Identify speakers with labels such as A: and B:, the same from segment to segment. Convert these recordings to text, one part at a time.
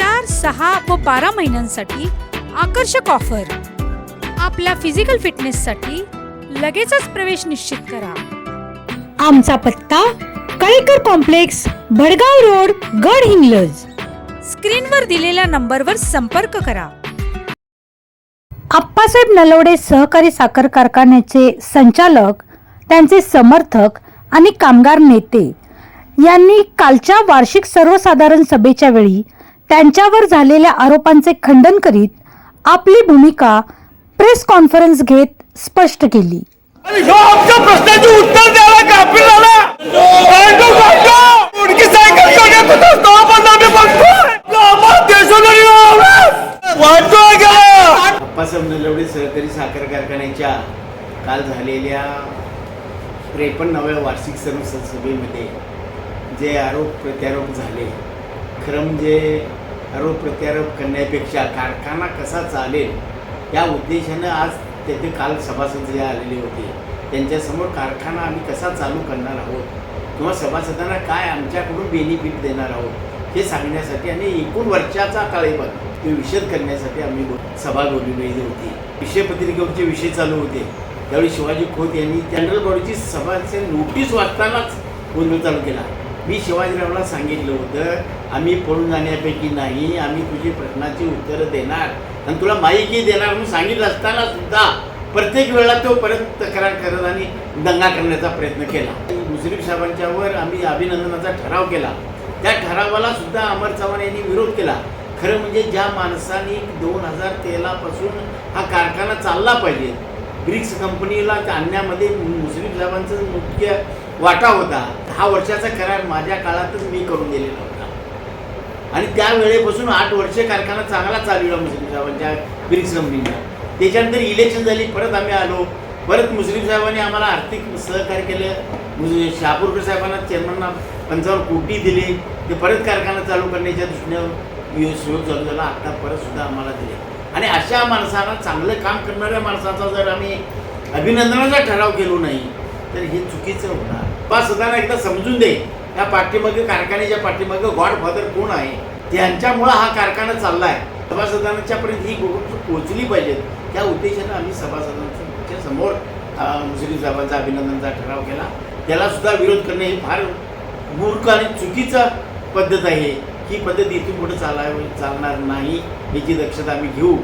A: चार सहा व बारा महिन्यांसाठी आकर्षक ऑफर. आपल्या फिजिकल फिटनेससाठी लगेचच प्रवेश निश्चित करा.
B: आमचा पत्ता कळेकर कॉम्प्लेक्स भडगाव रोड गड हिंगलज.
A: स्क्रीनवर दिलेल्या नंबरवर संपर्क करा.
B: आप्पासाहेब नलवडे सहकारी साखर कारखान्याचे संचालक त्यांचे समर्थक आणि कामगार नेते यांनी कालच्या वार्षिक सर्वसाधारण सभेच्या वेळी त्यांच्यावर झालेल्या आरोपांचे खंडन करीत आपली भूमिका प्रेस कॉन्फरन्स घेत स्पष्ट केली.
C: प्रश्नाचे उत्तर द्यायला
D: सहकारी साखर कारखान्याच्या काल झालेल्या त्रेपन्नाव्या वार्षिक सर्व सभेमध्ये जे आरोप प्रत्यारोप झाले खरं म्हणजे आरोप प्रत्यारोप करण्यापेक्षा कारखाना कसा चालेल या उद्देशानं आज तेथे काल सभासद जे आलेले होते. त्यांच्यासमोर कारखाना आम्ही कसा चालू करणार आहोत? किंवा सभासदांना काय आमच्याकडून बेनिफिट देणार आहोत? हे सांगण्यासाठी आणि एकूण वर्षाचा काळेबघ ते विषद करण्यासाठी आम्ही सभा बोलवलेली होती. विषय पत्रिकेवरचे विषय चालू होते. त्यावेळी शिवाजी खोत यांनी जनरल बॉडीची सभाचे नोटीस वाचतानाच गोंधळ चालू केला. मी शिवाजीरावला सांगितलं होतं आम्ही पळून जाण्यापैकी नाही आम्ही तुझी प्रश्नाची उत्तरं देणार आणि तुला माहिती देणार म्हणून सांगितलं असताना सुद्धा प्रत्येक वेळा तो परत तक्रार करत आणि दंगा करण्याचा प्रयत्न केला. मुश्रीफ साहेबांच्यावर आम्ही अभिनंदनाचा ठराव केला. त्या ठरावाला सुद्धा अमर चव्हाण यांनी विरोध केला. खरं म्हणजे ज्या माणसाने दोन हजार तेरापासून हा कारखाना चालला पाहिजे ब्रिक्स कंपनीला आणण्यामध्ये मुश्रीफ साहेबांचं मुख्य वाटा होता. दहा वर्षाचा करार माझ्या काळातच मी करून दिलेला होता. आणि त्यावेळेपासून आठ वर्ष कारखाना चांगला चालविला मुस्लिम साहेबांच्या ब्रिक्स कंपनीला त्याच्यानंतर इलेक्शन झाली परत आम्ही आलो. परत मुस्लिम साहेबांनी आम्हाला आर्थिक सहकार्य केलं. शहापूरकर साहेबांना चेअरमनना पंचावन्न कोटी दिले. ते परत कारखाना चालू करण्याच्या दृष्टीनं सुरू चालू झाला. आता परतसुद्धा आम्हाला दिले. आणि अशा माणसांना चांगलं काम करणाऱ्या माणसाचा जर आम्ही अभिनंदनाचा ठराव केलो नाही तर हे चुकीचं होणार. बा सदाना एकदा समजून दे. या पाठीमागे कारखान्याच्या पाठीमागे गॉडफादर कोण आहे? त्यांच्यामुळं हा कारखाना चाललाय. सभासदांच्या पर्यंत ही गोष्ट पोहोचली पाहिजे. त्या उद्देशानं आम्ही सभासदांच्या समोर मुस्लिम साहेबांचा अभिनंदनचा ठराव केला. त्याला सुद्धा विरोध करणे ही फार मूर्ख आणि चुकीचा पद्धत आहे. ही पद्धत इथून पुढे चालाव चालणार नाही याची दक्षता आम्ही घेऊ.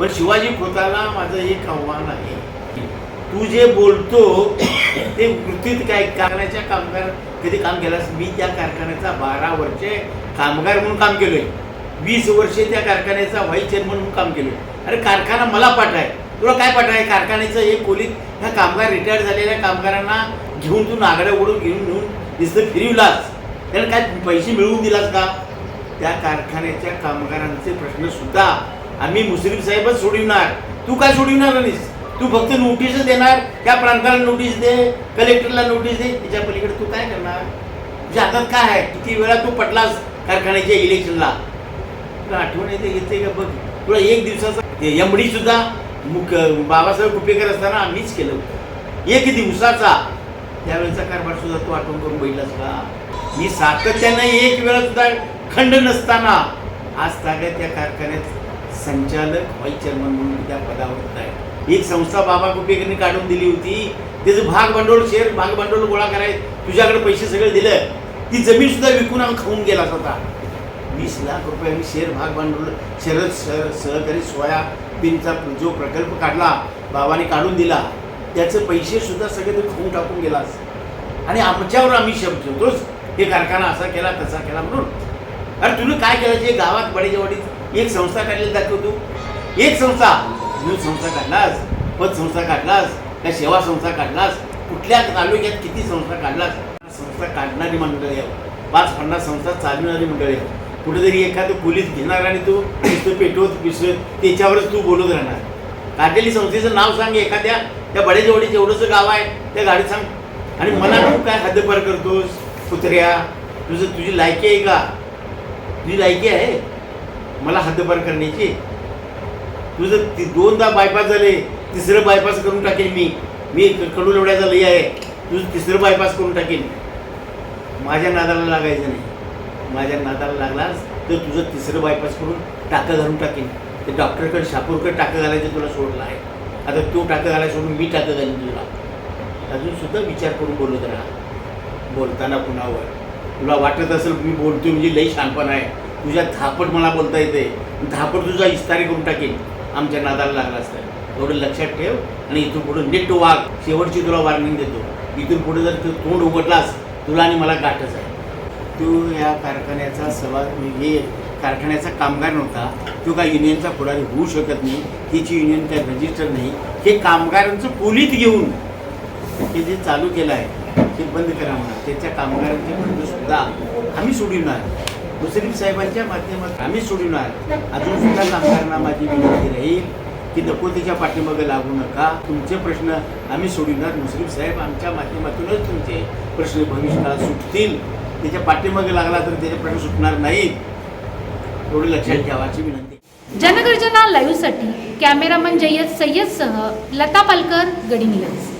D: पण शिवाजी खोताला माझं एक आव्हान आहे. तू जे बोलतो ते कृतीत काय कारखान्याच्या कामगार कधी काम केलास? मी त्या कारखान्याचा बारा वर्षे कामगार म्हणून काम केलोय. वीस वर्षे त्या कारखान्याचा व्हाईस चेअरमन म्हणून काम केलोय. अरे कारखाना मला पाठाय तुला काय पाठाय कारखान्याचं एक खोलीत ह्या कामगार रिटायर झालेल्या कामगारांना घेऊन तू नागड्या ओढून घेऊन घेऊन दिसतं फिरवलास. त्याला काय पैसे मिळवून दिलास का? त्या कारखान्याच्या कामगारांचे प्रश्न सुद्धा आम्ही मुस्लिम साहेबच सोडविणार. तू काय सोडविणार नाहीस? तू फक्त नोटीस देणार त्या प्रांताला नोटीस दे कलेक्टरला नोटीस दे त्याच्या पलीकडे तू काय करणार? तुझ्या हातात काय आहे? किती वेळा तू पटलास कारखान्याच्या इलेक्शनला तुला आठवण येते येते का? बघ. तुला एक दिवसाचा ते एमडी सुद्धा मुख बाबासाहेब कुपेकर असताना आम्हीच केलं होतं. एक दिवसाचा. त्यावेळेचा कारभार सुद्धा तू आठवण करून बघितलास का? मी सातत्यानं एक वेळा सुद्धा खंड नसताना आज तागत त्या कारखान्यात संचालक व्हाईस चेअरमन म्हणून त्या पदावर होत. आहे एक संस्था बाबा कुपेकरने काढून दिली होती. त्याचं भाग भांडवल शेअर भाग भांडवल गोळा करायचं. तुझ्याकडे पैसे सगळे दिलं. ती जमीन सुद्धा विकून आम्ही खाऊन गेला होता वीस लाख रुपये आम्ही शेअर भाग भांडवल शरद सह सहकारी सोयाबीनचा जो प्रकल्प काढला बाबाने काढून दिला त्याचे पैसे सुद्धा सगळे तुम्ही खाऊन टाकून गेलास आणि आमच्यावर आम्ही शब्द ठेवतोच. हे कारखाना असा केला तसा केला म्हणून. अरे तुला काय केलं? जे गावात बडेजवाडीत एक संस्था काढलेली दाखवतो. एक संस्था न्यूज संस्था काढलास? पतसंस्था काढलास? का सेवा संस्था काढलास? कुठल्या तालुक्यात किती संस्था काढलास? संस्था काढणारी मंडळी आहे पाच पन्नास संस्था चालविणारी मंडळी आहे कुठेतरी एखादं पोलीस घेणार आणि तू नुसतं पेटवत पिसवत त्याच्यावरच तू बोलत राहणार. काढलेली संस्थेचं नाव सांग एखाद्या. त्या बडेजवडीचं एवढंसं गाव आहे. त्या गाडीत सांग. आणि मला तू काय हद्दपार करतोस? कुत्र्या तुझं तुझी लायकी आहे का? तुझी लायकी आहे? मला हद्दपार करण्याची? तुझं ती दोनदा बायपास झाले तिसरं बायपास करून टाकेन मी. मी कडू एवढ्याचा लई आहे. तुझं तिसरं बायपास करून टाकेन. माझ्या नादाला लागायचं नाही. माझ्या नादाला लागलास तर तुझं तिसरं बायपास करून टाकं घालून टाकेन. ते डॉक्टरकडे शापूरकडे टाकं घालायचं तुला सोडलं आहे. आता तो टाकं घालायला सोडून मी टाकं घालीन तुला. अजून सुद्धा विचार करून बोलत राहा. बोलताना कुणावर? तुला वाटत असेल मी बोलतोय म्हणजे लई शानपण आहे. तुझ्या धापट मला बोलता येते धापट तुझा इस्तारी करून टाकेन. आमच्या नादाला लागला असतं. एवढं लक्षात ठेव आणि इथून पुढे नीट वाघ. शेवटची तुला वॉर्निंग देतो. इथून पुढे जर तू तोंड उघडलास तुला आणि मला गाठच आहे. तू या कारखान्याचा सवा म्हणजे हे कारखान्याचा कामगार नव्हता. तो काय युनियनचा पुढारी होऊ शकत नाही. तिची युनियन काय रजिस्टर नाही. हे कामगारांचं पोलीत घेऊन हे जे चालू केलं आहे ते बंद करा म्हणा. त्याच्या कामगारांचे बंद सुद्धा आम्ही सोडविणार मुश्रीफ साहेबांच्या माध्यमातून आम्ही सोडवणार अजून सुद्धा कामगारांना माझी विनंती राहील की नको तिच्या पाठीमागे लागू नका. तुमचे प्रश्न आम्ही सोडवणार मुश्रीफ साहेब आमच्या माध्यमातूनच तुमचे प्रश्न भविष्यात सुटतील. त्याच्या पाठीमागे लागला तर त्याचे प्रश्न सुटणार नाहीत. थोडं लक्षात घ्यावाची विनंती.
A: जनगर्जना लाईव्हसाठी कॅमेरामन जय्यद सय्यदसह लता पालकर गडिंग्लज